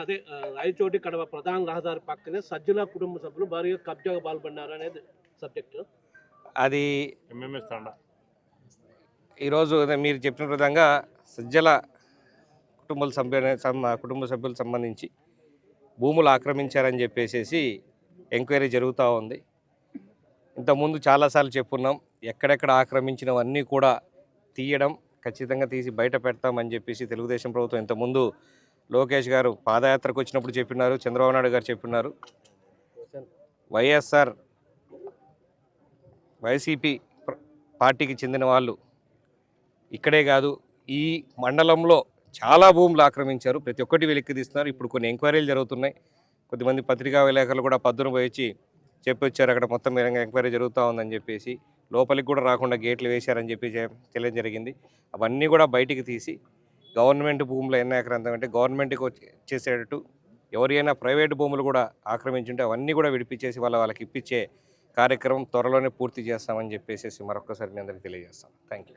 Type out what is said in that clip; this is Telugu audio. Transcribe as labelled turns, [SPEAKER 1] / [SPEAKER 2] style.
[SPEAKER 1] అదే రాయచోటి కడవ ప్రధాన రహదారి పక్కనే సజ్జల కుటుంబ సభ్యులు భారీగా కబ్జాగా పాల్పడినారు అనేది సబ్జెక్టు.
[SPEAKER 2] అది
[SPEAKER 3] ఎంఎంఎస్ తాండా.
[SPEAKER 2] ఈరోజు మీరు చెప్పిన విధంగా సజ్జల కుటుంబ సభ్యుల కుటుంబ సభ్యులకు సంబంధించి భూములు ఆక్రమించారని చెప్పేసి ఎంక్వైరీ జరుగుతూ ఉంది. ఇంతకుముందు చాలాసార్లు చెప్పున్నాం ఎక్కడెక్కడ ఆక్రమించినవన్నీ కూడా తీయడం ఖచ్చితంగా తీసి బయట పెడతామని చెప్పేసి తెలుగుదేశం ప్రభుత్వం ఇంతకుముందు లోకేష్ గారు పాదయాత్రకు వచ్చినప్పుడు చెప్పినారు చంద్రబాబు నాయుడు గారు చెప్పినారు. వైఎస్ఆర్ వైసీపీ పార్టీకి చెందిన వాళ్ళు ఇక్కడే కాదు ఈ మండలంలో చాలా భూములు ఆక్రమించారు. ప్రతి ఒక్కటి వెలిక్కి తీస్తున్నారు. ఇప్పుడు కొన్ని ఎంక్వైరీలు జరుగుతున్నాయి. కొద్దిమంది పత్రికా విలేకరులు కూడా పద్దును పోయించి చెప్పొచ్చారు. అక్కడ మొత్తం ఎంక్వైరీ జరుగుతూ ఉందని చెప్పేసి లోపలికి కూడా రాకుండా గేట్లు వేశారని చెప్పి తెలియడం జరిగింది. అవన్నీ కూడా బయటికి తీసి గవర్నమెంట్ భూములు ఎన్ని ఆక్రాంతం అంటే గవర్నమెంట్కి వచ్చి- చేసేటట్టు ఎవరైనా ప్రైవేట్ భూములు కూడా ఆక్రమించుంటే అవన్నీ కూడా విడిపించేసి వాళ్ళ వాళ్ళకి ఇప్పించే కార్యక్రమం త్వరలోనే పూర్తి చేస్తామని చెప్పేసి మరొకసారి మీ అందరికీ తెలియజేస్తాం. Thank you